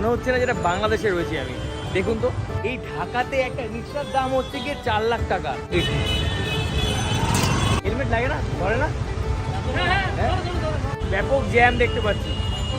মনে হচ্ছে না যেটা বাংলাদেশে রয়েছি আমি। দেখুন তো এই ঢাকাতে একটা রিক্সার দাম হচ্ছে গিয়ে চার লাখ টাকা। হেলমেট লাগে না? ধরে না? হ্যাঁ? ব্যাপক জ্যাম দেখতে পাচ্ছি।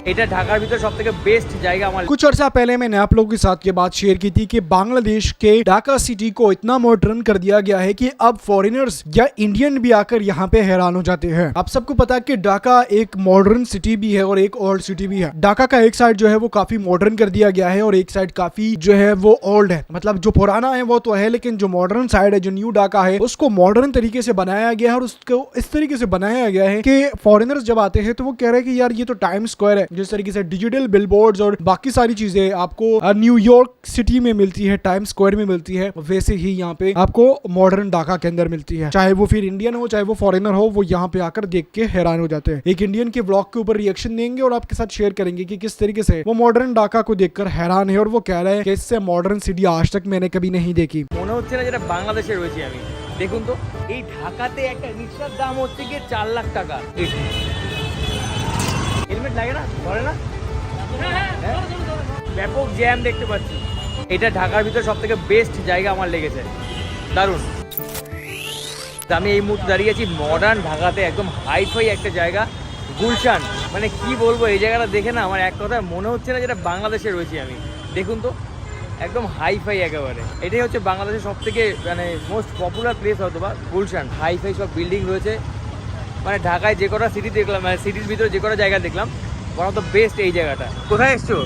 এটা ঢাকার ভিতরে সব থেকে বেস্ট জায়গা আমার कुछ अर्सा पहले मैंने आप लोगों के साथ ये बात शेयर की थी कि बांग्लादेश के ढाका सिटी को इतना मॉडर्न कर दिया गया है कि अब फॉरेनर्स या इंडियन भी आकर यहाँ पे हैरान हो जाते हैं आप सबको पता है कि ढाका एक मॉडर्न सिटी भी है और एक ओल्ड सिटी भी है ढाका का एक साइड जो है वो काफी मॉडर्न कर दिया गया है और एक साइड काफी जो है वो ओल्ड है मतलब जो पुराना है वो तो है लेकिन जो मॉडर्न साइड है जो न्यू ढाका है उसको मॉडर्न तरीके से बनाया गया है और उसको इस तरीके से बनाया गया है कि फॉरेनर्स जब आते हैं तो वो कह रहे हैं कि यार ये तो टाइम स्क्वायर है जिस तरीके से डिजिटल बिलबोर्ड्स और बाकी सारी चीजें आपको अ, न्यूयॉर्क सिटी में मिलती है टाइम स्क्वायर में मिलती है वैसे ही यहाँ पे आपको मॉडर्न ढाका के अंदर मिलती है चाहे वो फिर इंडियन हो चाहे वो फॉरेनर हो वो यहाँ पे आकर देख के हैरान हो जाते हैं एक इंडियन के ब्लॉग के ऊपर रिएक्शन देंगे और आपके साथ शेयर करेंगे कि किस तरीके से वो मॉडर्न ढाका को देखकर हैरान है और वो कह रहे हैं कि इससे मॉडर्न सिटी आज तक मैंने कभी नहीं देखी মনে হচ্ছে না যেটা বাংলাদেশে রয়েছি আমি দেখুন তো এই ঢাকাতে একটা রিক্সার দাম হচ্ছে গিয়ে চার লাখ টাকা হেলমেট লাগে না? ধরে না? হ্যাঁ? ব্যাপক জ্যাম দেখতে পাচ্ছি। এটা ঢাকার ভিতরে সব থেকে বেস্ট জায়গা আমার লেগেছে। দারুণ। আমি এই মুহূর্তে দাঁড়িয়ে আছি মডার্ন ঢাকাতে একদম হাইফাই একটা জায়গা গুলশান। মানে কি বলব এই জায়গাটা দেখে না আমার এক কথায় মনে হচ্ছে না যেটা বাংলাদেশে রয়েছি আমি। দেখুন তো একদম হাইফাই একেবারে। এটাই হচ্ছে বাংলাদেশের সব থেকে মানে মোস্ট পপুলার প্লেস হয়তো বা গুলশান। হাইফাই সব বিল্ডিং রয়েছে। মানে ঢাকায় যে কটা সিটি দেখলাম মানে সিটির ভিতরে যে কটা জায়গা দেখলাম ওয়ান অফ দ্য বেস্ট এই জায়গাটা। কোথায় এসছো?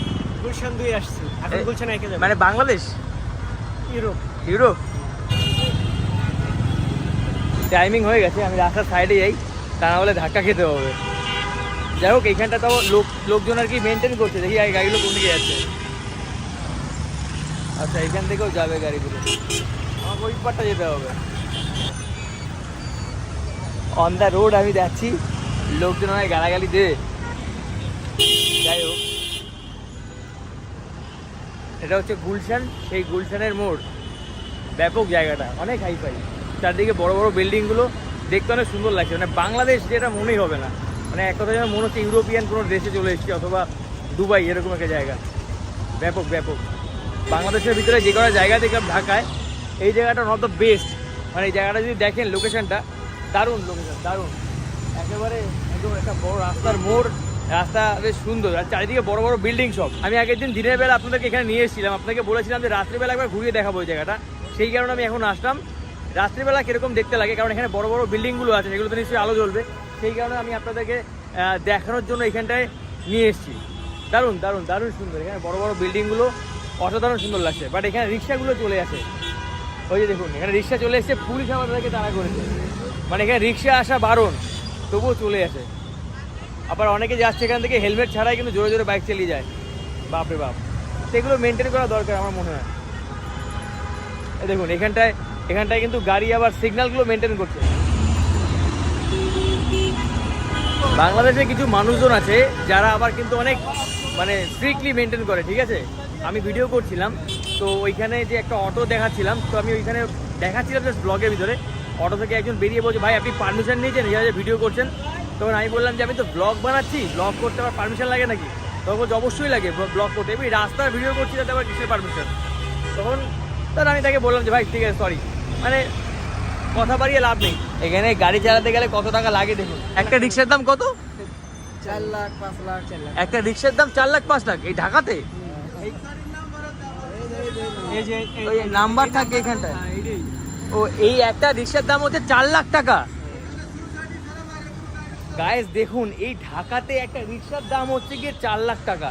গুলশান দুই আসছি। এখন গুলশান একে যাবে। মানে বাংলাদেশ? ইউরোপ। ইউরোপ? টাইমিং হয়ে গেছে আমি রাস্তার সাইডে যাই তা না হলে ধাক্কা খেতে হবে। যাই হোক এইখানটা তাও লোক লোকজন আর কি মেনটেন করছে দেখি এই গাড়িগুলো কোন দিকে যাচ্ছে। আচ্ছা এইখান থেকেও যাবে গাড়িগুলো। আমাকে ওই পারটা যেতে হবে। অন দ্য রোড আমি যাচ্ছি। লোকজন আমায় গালাগালি দে যাই হোক। এটা হচ্ছে গুলশান। সেই গুলশানের মোড়। ব্যাপক জায়গাটা। অনেক হাই ফাই চারদিকে বড় বড় বিল্ডিংগুলো। দেখতে অনেক সুন্দর লাগছে। মানে বাংলাদেশ যেটা মনেই হবে না। মানে এক কথা যেন মনে হচ্ছে ইউরোপিয়ান কোনো দেশে চলে এসেছি অথবা দুবাই এরকম একটা জায়গা। ব্যাপক ব্যাপক। বাংলাদেশের ভিতরে যে কটা জায়গা দেখলাম ঢাকায়, এই জায়গাটা নট দ্য বেস্ট মানে এই জায়গাটা যদি দেখেন লোকেশনটা দারুণ লোকেশন, দারুণ। একেবারে, একদম একটা বড় রাস্তার মোড়। রাস্তা বেশ সুন্দর। আর চারিদিকে বড় বড় বিল্ডিং সব। আমি আগের দিন দিনের বেলা আপনাদেরকে এখানে নিয়ে এসেছিলাম। আপনাকে বলেছিলাম যে রাত্রিবেলা একবার ঘুরিয়ে দেখাবো ওই জায়গাটা। সেই কারণে আমি এখন আসলাম। রাত্রিবেলা কীরকম দেখতে লাগে? কারণ এখানে বড় বড় বিল্ডিংগুলো আছে সেগুলোতে নিশ্চয়ই আলো জ্বলবে। সেই কারণে আমি আপনাদেরকে দেখানোর জন্য এখানটায় নিয়ে এসেছি। দারুণ দারুণ দারুণ সুন্দর। এখানে বড় বড় বিল্ডিংগুলো অসাধারণ সুন্দর লাগছে। বাট এখানে রিক্সাগুলো চলে আসে। ওই যে দেখুন, এখানে রিক্সা চলে এসেছে। পুলিশ আমাদেরকে তাড়া করেছে। মানে এখানে রিক্সা আসা বারণ, তবুও চলে আসে। আবার অনেকে যাচ্ছে এখান থেকে হেলমেট ছাড়াই কিন্তু জোরে জোরে বাইক চালিয়ে যায়। বাপরে বাপ। সেগুলো মেনটেন করা দরকার আমার মনে হয়। দেখুন, এখানটায় এখানটায় কিন্তু গাড়ি আবার সিগন্যালগুলো মেনটেন করছে। বাংলাদেশে কিছু মানুষজন আছে যারা আবার কিন্তু অনেক মানে স্ট্রিক্টলি মেনটেন করে, ঠিক আছে? আমি ভিডিও করছিলাম, তো ওইখানে যে একটা অটো দেখাচ্ছিলাম, তো আমি ওইখানে দেখাচ্ছিলাম জাস্ট ব্লগের ভিতরে। অটো থেকে একজন বেরিয়ে বলছে ভাই আপনি পারমিশন নিয়েছেন যারা ভিডিও করছেন। তখন আমি বললাম যে আমি তো ব্লগ বানাচ্ছি ব্লগ করতে আমার পারমিশন লাগে নাকি? তখন বলছে, অবশ্যই লাগে ব্লগ করতে। এমনি রাস্তার ভিডিও করছি তাতে আবার কিসের পারমিশন তখন তার আমি তাকে বললাম যে ভাই ঠিক আছে সরি মানে কথা বাড়িয়ে লাভ নেই। এখানে গাড়ি চালাতে গেলে কত টাকা লাগে দেখুন। একটা রিক্সার দাম কত? চার লাখ পাঁচ লাখ একটা রিক্সার দাম চার লাখ পাঁচ লাখ এই ঢাকাতে? এই যে নাম্বার থাকে এখানটায়। ও এই একটা রিক্সার দাম হচ্ছে চার লাখ টাকা। গায়েস দেখুন এই ঢাকাতে একটা রিক্সার দাম হচ্ছে গিয়ে চার লাখ টাকা।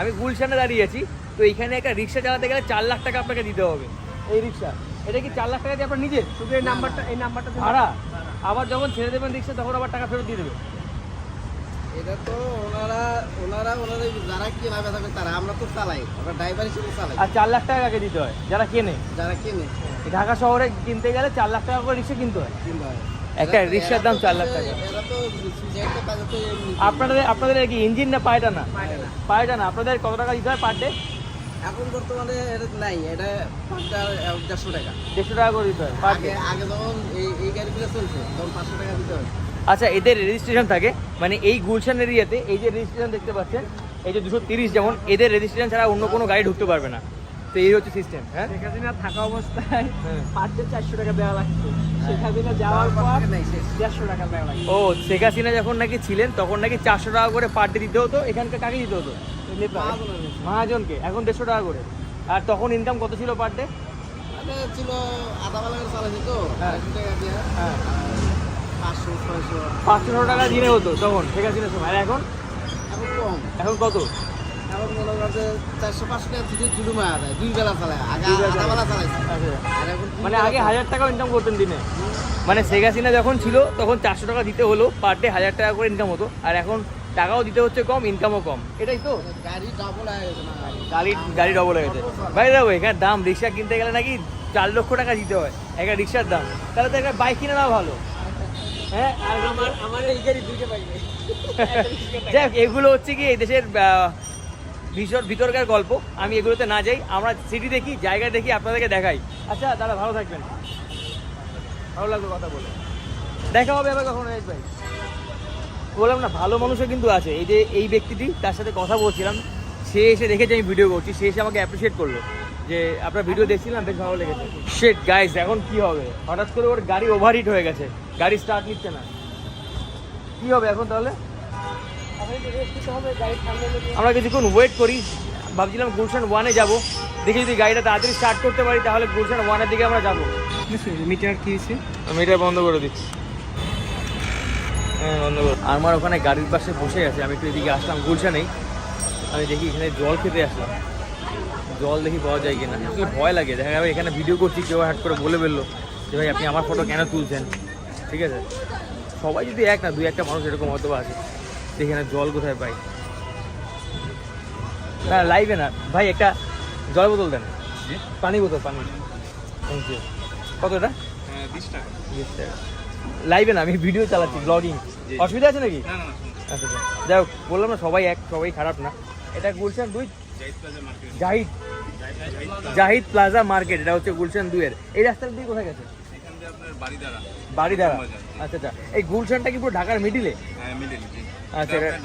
আমি গুলশানে দাঁড়িয়ে আছি তো এখানে একটা রিক্সা চালাতে গেলে চার লাখ টাকা আপনাকে দিতে হবে। এই রিক্সা এটা কি চার লাখ টাকা দিয়ে আপনার নিজের? শুধু এই নাম্বারটা এই নাম্বারটা ভাড়া। আবার যখন ছেড়ে দেবেন রিক্সা তখন আবার টাকা ফেরত দিয়ে দেবে। এটা তো ওনারা ওনারা ওনারা যারা কেনা বেচা করে তারা আমরা তো চালাই। আমরা ড্রাইভার হিসেবে চালাই। আর চার লাখ টাকা কাকে দিতে হয় যারা কেনে। যারা কিনে। ঢাকা শহরে কিনতে গেলে চার লাখ টাকা করে রিক্সা কিনতে হয়। কিনতে হয়। একটা রিক্সার দাম চার লাখ টাকা। আপনাদের আপনাদের কি ইঞ্জিন না পায়টা না? পায়টা না। আপনাদের কত টাকা দিতে হয় পার ডে এখন বর্তমানে এটা নাই এটা পাঁচটা দেড়শো টাকা। দেড়শো টাকা করে দিতে হয় আগে আগে যখন এই এই গাড়িগুলো চলছে তখন পাঁচশো টাকা দিতে হয়। আচ্ছা এদের রেজিস্ট্রেশন থাকে। মানে এই গুলশান এরিয়াতে এই যে রেজিস্ট্রেশন দেখতে পাচ্ছেন এই যে দুশো তিরিশ যেমন এদের রেজিস্ট্রেশন ছাড়া অন্য কোনো গাড়ি ঢুকতে পারবে না। তো এই হচ্ছে সিস্টেম হ্যাঁ? শেখ হাসিনা থাকা অবস্থায় হ্যাঁ। ডে চারশো টাকা দেওয়া লাগতো শেখ হাসিনা যাওয়ার পর দেড়শো টাকা দেওয়া লাগতো ও শেখ হাসিনা যখন নাকি ছিলেন তখন নাকি চারশো টাকা করে পার ডে দিতে হতো এখানকার কাকে দিতে হতো? মহাজনকে এখন দেড়শো টাকা করে। আর তখন ইনকাম কত ছিল পার ডে ছিল আধা বেলা চালাইছি তো হ্যাঁ। পাঁচশো টাকা দিনে হতো তখন। শেখ হাসিনার সময় আর এখন? এখন কম। এখন কত? এখন মনে করেন যে চারশো পাঁচশো টাকা শুধু মারা যায় দুই বেলা চালায় আগে আধা বেলা চালাইছি আচ্ছা। মানে আগে হাজার টাকাও ইনকাম করতেন দিনে। মানে শেখ হাসিনা যখন ছিল তখন চারশো টাকা দিতে হলো পার ডে হাজার টাকা করে ইনকাম হতো। আর এখন টাকাও দিতে হচ্ছে কম ইনকামও কম। এটাই তো? গাড়ি ডাবল হয়ে গেছে গাড়ি গাড়ি ডবল হয়ে গেছে। ভাই দেখো এখানে দাম রিক্সা কিনতে গেলে নাকি চার লক্ষ টাকা দিতে হয় একটা রিক্সার দাম। তাহলে তো একটা বাইক কিনে নেওয়া ভালো। হ্যাঁ আর আমার আমার এই হোক, এগুলো হচ্ছে কি এই দেশের ভীষণ ভিতরকার গল্প। আমি এগুলোতে না যাই আমরা সিটি দেখি জায়গা দেখি আপনাদেরকে দেখাই। আচ্ছা দাদা ভালো থাকবেন। ভালো লাগল কথা বলে। দেখা হবে আবার কখনো ভাই। বললাম না ভালো মানুষও কিন্তু আছে। এই যে এই ব্যক্তিটি তার সাথে কথা বলছিলাম। সে এসে দেখেছে আমি ভিডিও করছি। সে এসে আমাকে অ্যাপ্রিসিয়েট করল যে আপনার ভিডিও দেখছিলাম বেশ ভালো লেগেছে। শেট গাইস এখন কি হবে? হঠাৎ করে ওর গাড়ি ওভারহিট হয়ে গেছে। গাড়ি স্টার্ট নিচ্ছে না। কি হবে এখন তাহলে? আমরা কিছুক্ষণ ওয়েট করি। ভাবছিলাম গুলশান ওয়ানে যাব। দেখি যদি গাড়িটা তাড়াতাড়ি স্টার্ট করতে পারি তাহলে গুলশান ওয়ানের দিকে আমরা যাব। মিটার কি হয়েছে? আমি এটা বন্ধ করে দিচ্ছি। হ্যাঁ আমার ওখানে গাড়ির পাশে বসে আছে। আমি একটু এদিকে আসলাম গুলশানেই। আমি দেখি এখানে জল খেতে আসলাম। জল দেখি পাওয়া যায় কিনা। ভয় লাগে। দেখা যাবে এখানে ভিডিও করছি কেউ হ্যাট করে বলে ফেলল যে ভাই আপনি আমার ফটো কেন তুলছেন? ঠিক আছে? সবাই যদি এক না দুই একটা মানুষ এরকম হয়তো আছে দেখি না জল কোথায় পাই না লাইভে না। ভাই একটা জল বোতল দেন। পানি বোতল পানি। থ্যাংক ইউ কতটা বিশ টাকা। লাইভে না আমি ভিডিও চালাচ্ছি ব্লগিং অসুবিধা আছে নাকি? আচ্ছা আচ্ছা। যাই হোক বললাম না সবাই এক সবাই খারাপ না। এটা গুলশান দুই? জাহিদ জাহিদ। প্লাজা। মার্কেট এটা হচ্ছে গুলশান দুইয়ের। এই রাস্তার দিয়ে কোথায় গেছে? বাড়ি দ্বারা আচ্ছা আচ্ছা। এই গুলশানটা কি পুরো ঢাকার মিডিলে আচ্ছা এটা-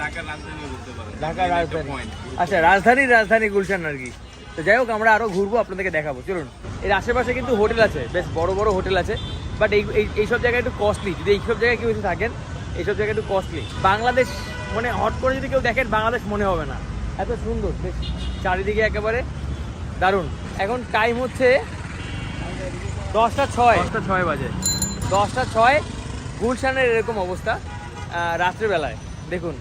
ঢাকার রাজধানী। আচ্ছা রাজধানীর রাজধানী গুলশান আর কি। তো যাই হোক আমরা আরও ঘুরবো আপনাদেরকে দেখাবো। চলুন এর আশেপাশে কিন্তু হোটেল আছে। বেশ বড় বড় হোটেল আছে। বাট এই এই- এইসব জায়গায় একটু কস্টলি যদি এইসব জায়গায় কেউ যদি থাকেন এইসব জায়গায় একটু কস্টলি বাংলাদেশ মানে হট করে যদি কেউ দেখেন বাংলাদেশ মনে হবে না। এত সুন্দর বেশ। চারিদিকে একেবারে দারুণ। এখন টাইম হচ্ছে দশটা ছয়। দশটা ছয় বাজে। দশটা ছয়। গুলশানের এরকম অবস্থা রাত্রেবেলায়। দেখুন।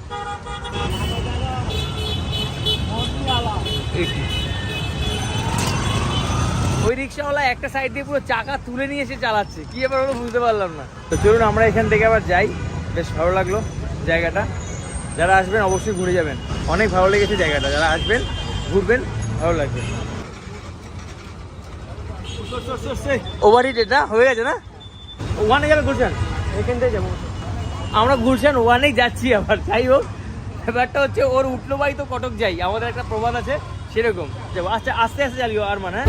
ওই রিক্সাওয়ালা একটা সাইড দিয়ে পুরো চাকা তুলে নিয়ে এসে চালাচ্ছে। কি এবার হলো বুঝতে পারলাম না। তো চলুন আমরা এখান থেকে আবার যাই। বেশ ভালো লাগল জায়গাটা। যারা আসবেন অবশ্যই ঘুরে যাবেন। অনেক ভালো লেগেছে জায়গাটা। যারা আসবেন ঘুরবেন ভালো লাগবে। ওভার না হয়ে গেছে না? ওয়ানে যাবে গুলশান। এখান থেকে যাব। আমরা গুলশান ওয়ানেই যাচ্ছি আবার যাই হোক। ব্যাপারটা হচ্ছে ওর উঠল বাই তো কটক যাই। আমাদের একটা প্রবাদ আছে সেরকম। যাব। আচ্ছা আস্তে আস্তে চালিও আর মানে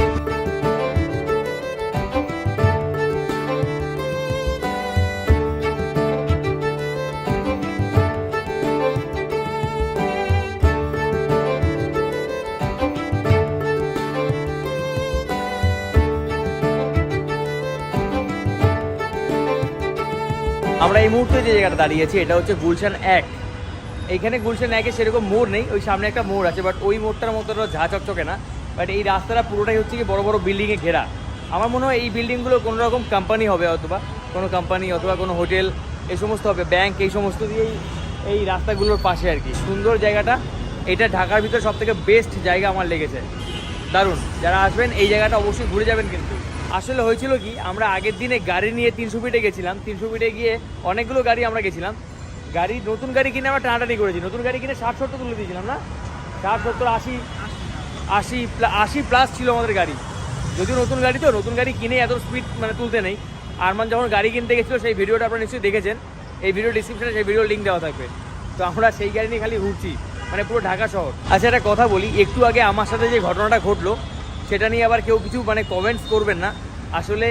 এই মুহূর্তে যে জায়গাটা দাঁড়িয়েছি, এটা হচ্ছে গুলশান এক। এইখানে গুলশান একে সেরকম মোড় নেই, ওই সামনে একটা মোড় আছে বাট ওই মোড়টার মতো ঝা চকচকে না। বাট এই রাস্তাটা পুরোটাই হচ্ছে কি বড় বড় বিল্ডিংয়ে ঘেরা। আমার মনে হয় এই বিল্ডিংগুলো কোনো রকম কোম্পানি হবে অথবা কোনো কোম্পানি অথবা কোনো হোটেল এই সমস্ত হবে ব্যাংক এই সমস্ত দিয়েই এই রাস্তাগুলোর পাশে আর কি। সুন্দর জায়গাটা, এটা ঢাকার ভিতরে সব থেকে বেস্ট জায়গা আমার লেগেছে। দারুণ। যারা আসবেন, এই জায়গাটা অবশ্যই ঘুরে যাবেন কিন্তু। আসলে হয়েছিল কি, আমরা আগের দিনে গাড়ি নিয়ে তিনশো ফিটে গেছিলাম। তিনশো ফিটে গিয়ে অনেকগুলো গাড়ি আমরা গেছিলাম। গাড়ি, নতুন গাড়ি কিনে আমরা টানাটানি করেছি। নতুন গাড়ি কিনে ষাট সত্তর তুলে দিয়েছিলাম না? ষাট সত্তর, আশি আশি আশি প্লাস ছিল আমাদের গাড়ি। যদিও নতুন গাড়ি তো, নতুন গাড়ি কিনে এত স্পিড মানে তুলতে নেই। আরমান যখন গাড়ি কিনতে গেছিল, সেই ভিডিওটা আপনারা নিশ্চয়ই দেখেছেন। এই ভিডিও ডিসক্রিপশনে সেই ভিডিও লিঙ্ক দেওয়া থাকবে। তো আমরা সেই গাড়ি নিয়ে খালি ঘুরছি মানে পুরো ঢাকা শহর। আচ্ছা একটা কথা বলি, একটু আগে আমার সাথে যে ঘটনাটা ঘটলো সেটা নিয়ে আবার কেউ কিছু মানে কমেন্টস করবেন না। আসলে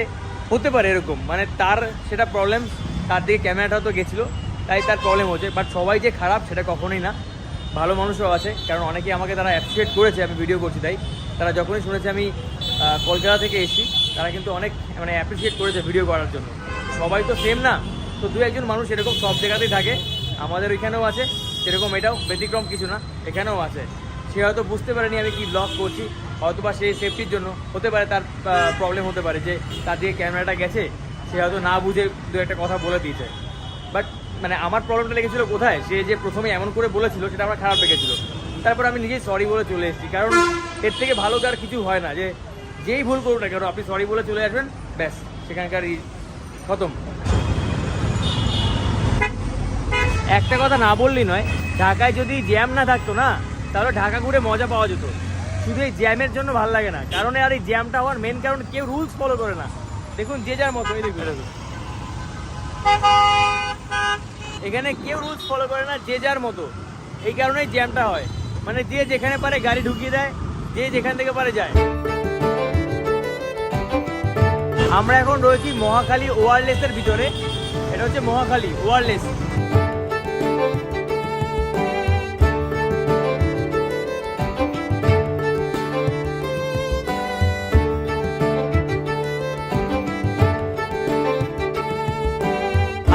হতে পারে এরকম। মানে তার সেটা প্রবলেম তার দিকে ক্যামেরাটা তো গেছিল, তাই তার প্রবলেম হচ্ছে। বাট সবাই যে খারাপ, সেটা কখনোই না। ভালো মানুষও আছে, কারণ অনেকেই আমাকে তারা অ্যাপ্রিসিয়েট করেছে, আমি ভিডিও করছি তাই। তারা যখনই শুনেছে আমি কলকাতা থেকে এসেছি, তারা কিন্তু অনেক মানে অ্যাপ্রিসিয়েট করেছে ভিডিও করার জন্য। সবাই তো সেম না। তো দু একজন মানুষ এরকম সব জায়গাতেই থাকে। আমাদের ওইখানেও আছে, সেরকম এটাও ব্যতিক্রম কিছু না, এখানেও আছে। সে হয়তো বুঝতে পারেনি আমি কি ব্লগ করছি। হয়তো বা সে সেফটির জন্য, হতে পারে তার প্রবলেম হতে পারে যে তার দিকে ক্যামেরাটা গেছে, সে হয়তো না বুঝে দু একটা কথা বলে দিয়েছে। বাট মানে আমার প্রবলেমটা লেগেছিল কোথায়? সে যে প্রথমে এমন করে বলেছিল, সেটা আমার খারাপ লেগেছিল। তারপর আমি নিজেই সরি বলে চলে এসেছি, কারণ এর থেকে ভালো তো আর কিছু হয় না যে, যেই ভুল করুন না কেন, আপনি সরি বলে চলে আসবেন, ব্যাস, সেখানকার খতম। একটা কথা না বললেই নয়, ঢাকায় যদি জ্যাম না থাকতো না, তাহলে ঢাকা ঘুরে মজা পাওয়া যেত। শুধু এই জ্যামের জন্য ভালো লাগে না। কারণ আর এই জ্যামটা হওয়ার মেন কারণ কেউ রুলস ফলো করে না। দেখুন, যে যার মতো এই দেখুন এখানে কেউ রুলস ফলো করে না, যে যার মতো। এই কারণেই জ্যামটা হয়। মানে যে যেখানে পারে গাড়ি ঢুকিয়ে দেয়, যে যেখান থেকে পারে যায়। আমরা এখন রয়েছি মহাখালী ওয়ারলেসের ভিতরে। এটা হচ্ছে মহাখালী ওয়ারলেস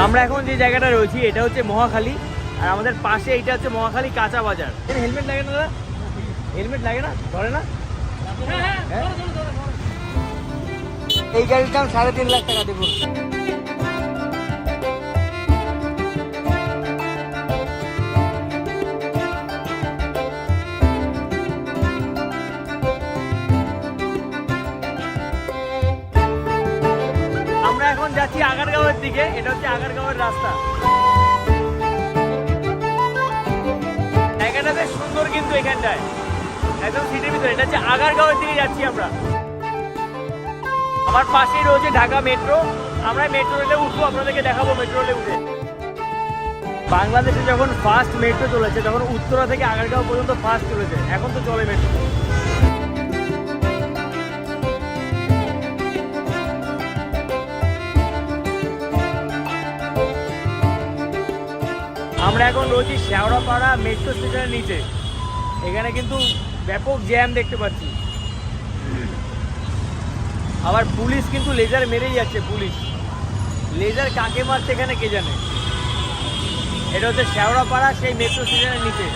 আমরা এখন যে জায়গাটা রয়েছি এটা হচ্ছে মহাখালী। আর আমাদের পাশে এটা হচ্ছে মহাখালী কাঁচা বাজার। হেলমেট লাগে না দাদা? হেলমেট লাগে না? ধরে না? হ্যাঁ? এই গাড়ির দাম সাড়ে তিন লাখ টাকা দেখুন। দিকে, এটা হচ্ছে আগারগাঁওয়ের রাস্তা। জায়গাটা বেশ সুন্দর কিন্তু এখানটায়। একদম সিটির ভিতরে, এটা হচ্ছে আগারগাঁওয়ের দিকে যাচ্ছি আমরা। আমার পাশেই রয়েছে ঢাকা মেট্রো। আমরা মেট্রো রেলে উঠবো, আপনাদেরকে দেখাবো মেট্রো রেলে উঠে। বাংলাদেশে যখন ফার্স্ট মেট্রো চলেছে, তখন উত্তরা থেকে আগারগাঁও পর্যন্ত ফার্স্ট চলেছে। এখন তো চলে মেট্রো। আমরা এখন রয়েছি শেওড়াপাড়া মেট্রো স্টেশনের নিচে। এখানে কিন্তু ব্যাপক জ্যাম দেখতে পাচ্ছি। আবার পুলিশ কিন্তু লেজার মেরেই যাচ্ছে, পুলিশ। লেজার কাকে মারছে এখানে কে জানে? এটা হচ্ছে শেওড়াপাড়া, সেই মেট্রো স্টেশনের নিচে।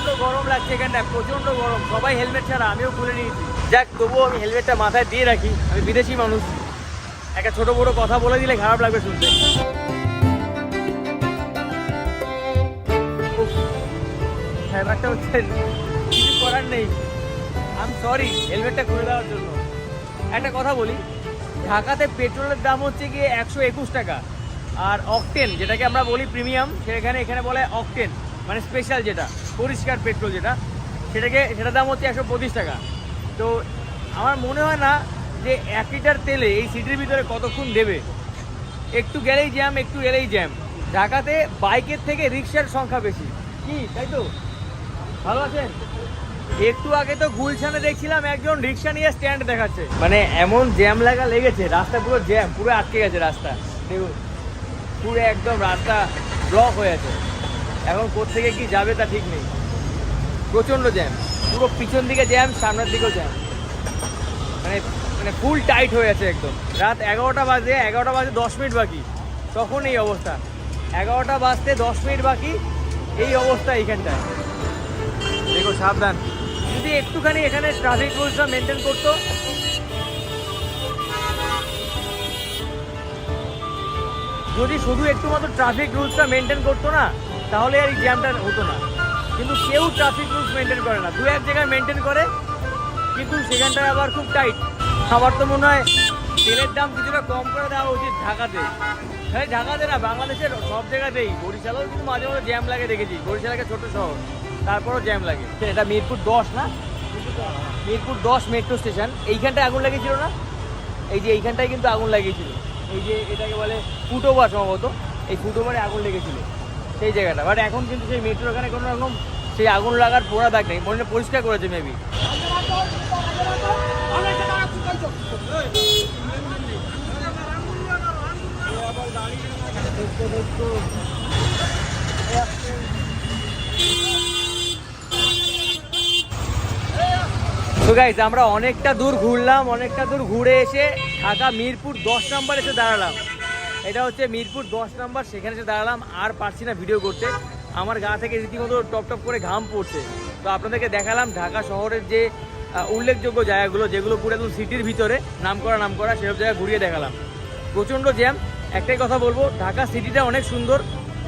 প্রচণ্ড গরম লাগছে এখানটা প্রচণ্ড গরম। সবাই হেলমেট ছাড়া, আমিও খুলে নিয়েছি। যাক, তবুও আমি হেলমেটটা মাথায় দিয়ে রাখি, আমি বিদেশি মানুষ। একটা ছোট বড় কথা বলে দিলে খারাপ লাগবে শুনতে। ব্যাপারটা হচ্ছে কিছু করার নেই। আমি সরি হেলমেটটা খুলে দেওয়ার জন্য। একটা কথা বলি, ঢাকাতে পেট্রোলের দাম হচ্ছে গিয়ে একশো একুশ টাকা। আর অকটেন যেটাকে আমরা বলি প্রিমিয়াম সেখানে এখানে বলে অকটেন মানে স্পেশাল যেটা। পরিষ্কার পেট্রোল যেটা, সেটাকে, সেটার দাম হচ্ছে একশো পঁচিশ টাকা। তো আমার মনে হয় না যে এক লিটার তেলে এই সিটির ভিতরে কতক্ষণ দেবে? একটু গেলেই জ্যাম একটু গেলেই জ্যাম ঢাকাতে বাইকের থেকে রিক্সার সংখ্যা বেশি। কি, তাই তো? ভালো আছেন? একটু আগে তো গুলশানে দেখছিলাম একজন রিক্সা নিয়ে স্ট্যান্ড দেখাচ্ছে। মানে এমন জ্যাম লাগা লেগেছে, রাস্তা পুরো জ্যাম পুরো আটকে গেছে রাস্তা। দেখুন, পুরো একদম রাস্তা ব্লক হয়ে আছে। এখন কোত্থেকে কি যাবে তা ঠিক নেই। প্রচণ্ড জ্যাম পুরো পিছন দিকে জ্যাম সামনের দিকেও জ্যাম মানে মানে ফুল টাইট হয়ে আছে একদম। রাত এগারোটা বাজে এগারোটা বাজে দশ মিনিট বাকি। তখন এই অবস্থা। এগারোটা বাজতে দশ মিনিট বাকি, এই অবস্থা এইখানটায়। দেখো, সাবধান। যদি একটুখানি এখানে ট্রাফিক রুলসটা মেনটেন করতো। যদি শুধু একটু মাত্র ট্রাফিক রুলসটা মেনটেন করতো না তাহলে আর এই জ্যামটা হতো না। কিন্তু কেউ ট্রাফিক রুলস মেনটেন করে না। দু এক জায়গায় মেনটেন করে, কিন্তু সেখানটায় আবার খুব টাইট আমার তো মনে হয় তেলের দাম কিছুটা কম করে দেওয়া উচিত ঢাকাতে। হ্যাঁ ঢাকাতে না, বাংলাদেশের সব জায়গাতেই। বরিশালেও কিন্তু মাঝে মাঝে জ্যাম লাগে দেখেছি। বরিশাল একটা ছোট শহর। তারপরও জ্যাম লাগে। এটা মিরপুর দশ না? মিরপুর দশ মেট্রো স্টেশন এইখানটায় আগুন লাগিয়েছিল না? এই যে এইখানটায় কিন্তু আগুন লাগিয়েছিল। এই যে এটাকে বলে ফুটোবার সম্ভবত। এই ফুটোবারে আগুন লেগেছিল। সেই জায়গাটা। বাট এখন কিন্তু সেই মেট্রো ওখানে কোনো রকম সেই আগুন লাগার পোড়া দাগ নেই। মনে পরিষ্কার করেছে মেবি আমরা অনেকটা দূর ঘুরলাম, অনেকটা দূর ঘুরে এসে ঢাকা মিরপুর দশ নাম্বার এসে দাঁড়ালাম। এটা হচ্ছে মিরপুর দশ নাম্বার, সেখানে এসে দাঁড়ালাম, আর পারছি না ভিডিও করতে। আমার গা থেকে রীতিমতো টপ টপ করে ঘাম পড়ছে। তো আপনাদেরকে দেখালাম ঢাকা শহরের যে উল্লেখযোগ্য জায়গাগুলো, যেগুলো পুরো একদম সিটির ভিতরে নাম করা নাম করা সেসব জায়গা ঘুরিয়ে দেখালাম। প্রচণ্ড জ্যাম একটাই কথা বলব, ঢাকা সিটিটা অনেক সুন্দর,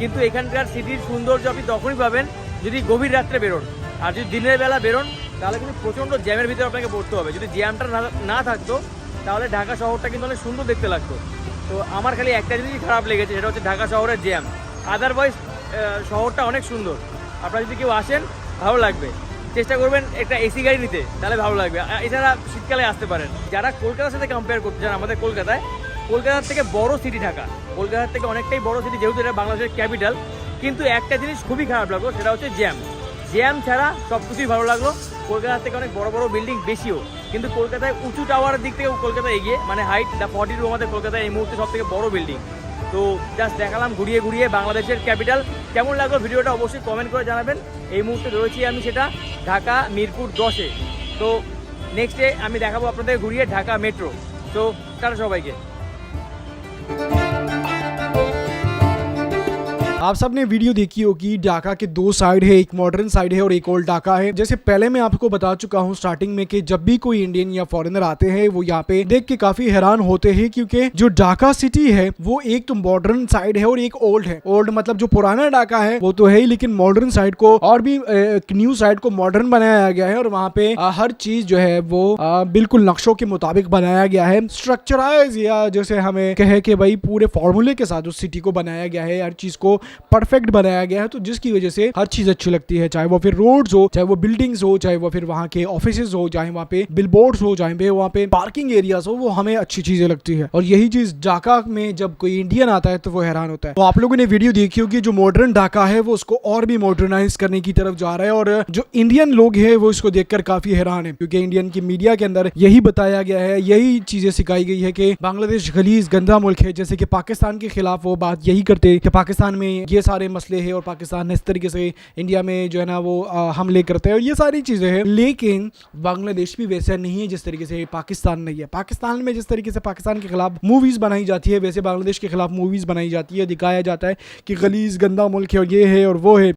কিন্তু এখানকার সিটির সৌন্দর্য আপনি তখনই পাবেন যদি গভীর রাত্রে বেরোন। আর যদি দিনের বেলা বেরোন, তাহলে কিন্তু প্রচণ্ড জ্যামের ভিতরে আপনাকে পড়তে হবে। যদি জ্যামটা না না থাকতো, তাহলে ঢাকা শহরটা কিন্তু অনেক সুন্দর দেখতে লাগতো। তো আমার খালি একটা জিনিসই খারাপ লেগেছে, সেটা হচ্ছে ঢাকা শহরের জ্যাম। আদারওয়াইজ শহরটা অনেক সুন্দর। আপনারা যদি কেউ আসেন, ভালো লাগবে। চেষ্টা করবেন একটা এসি গাড়ি নিতে, তাহলে ভালো লাগবে। এছাড়া শীতকালে আসতে পারেন। যারা কলকাতার সাথে কম্পেয়ার করতে চান আমাদের কলকাতায়, কলকাতার থেকে বড় সিটি ঢাকা। কলকাতার থেকে অনেকটাই বড় সিটি যেহেতু এটা বাংলাদেশের ক্যাপিটাল কিন্তু একটা জিনিস খুবই খারাপ লাগল, সেটা হচ্ছে জ্যাম। জ্যাম ছাড়া সব কিছুই ভালো লাগল। কলকাতার থেকে অনেক বড় বড় বিল্ডিং বেশিও। কিন্তু কলকাতায় উঁচু টাওয়ারের দিক থেকে কলকাতা এগিয়ে মানে হাইট দ্য ফর্টি টু আমাদের কলকাতায় এই মুহূর্তে সব থেকে বড় বিল্ডিং তো জাস্ট দেখালাম ঘুরিয়ে ঘুরিয়ে বাংলাদেশের ক্যাপিটাল কেমন লাগল ভিডিওটা অবশ্যই কমেন্ট করে জানাবেন। এই মুহূর্তে রয়েছি আমি সেটা, ঢাকা মিরপুর দশে তো নেক্সটে আমি দেখাবো আপনাদের ঘুরিয়ে ঢাকা মেট্রো তো টাটা সবাইকে। आप सबने वीडियो देखी होगी, ढाका के दो साइड है, एक मॉडर्न साइड है और एक ओल्ड ढाका है। जैसे पहले मैं आपको बता चुका हूँ स्टार्टिंग में कि जब भी कोई इंडियन या फॉरेनर आते हैं, वो यहाँ पे देख के काफ़ी हैरान होते हैं क्योंकि जो ढाका सिटी है, वो एक तो मॉडर्न साइड है और एक ओल्ड है। ओल्ड मतलब जो पुराना ढाका है, वो तो है ही, लेकिन मॉडर्न साइड को और भी न्यू साइड को मॉडर्न बनाया गया है और वहाँ पे हर चीज़ जो है वो बिल्कुल नक्शों के मुताबिक बनाया गया है। स्ट्रक्चराइज या जैसे हमें कहे कि भाई पूरे फॉर्मूले के साथ उस सिटी को बनाया गया है, हर चीज़ को परफेक्ट बनाया गया है तो जिसकी वजह से हर चीज़ अच्छी लगती है, चाहे वो फिर रोड्स हो, चाहे वो बिल्डिंग्स हो, चाहे वो फिर वहाँ के ऑफ़िस हो, चाहे वहाँ पे बिलबोर्ड्स हो, चाहे पे वहाँ पे पार्किंग एरियाज़ हो, वो हमें अच्छी चीज़ें लगती है। और यही चीज़ ढाका में जब कोई इंडियन आता है तो वो हैरान होता है। तो आप लोगों ने वीडियो देखी होगी, जो मॉडर्न ढाका है, वो उसको और भी मॉडर्नाइज करने की तरफ़ जा रहा है, और जो इंडियन लोग हैं, वो इसको देखकर काफ़ी हैरान है, क्योंकि इंडियन की मीडिया के अंदर यही बताया गया है, यही चीज़ें सिखाई गई है कि बांग्लादेश गलीज गंदा मुल्क है, जैसे कि पाकिस्तान के खिलाफ वो बात यही करते कि पाकिस्तान में ये सारे मसले हैं और पाकिस्तान इस तरीके से इंडिया में जो है ना वो हमले करते हैं और ये सारी चीज़ें हैं। लेकिन बांग्लादेश भी वैसा नहीं है जिस तरीके से पाकिस्तान नहीं है पाकिस्तान में जिस तरीके से पाकिस्तान के खिलाफ मूवीज़ बनाई जाती है, वैसे बांग्लादेश के खिलाफ मूवीज़ बनाई जाती है, दिखाया जाता है कि गलीज, गंदा मुल्क है और ये है और वो है।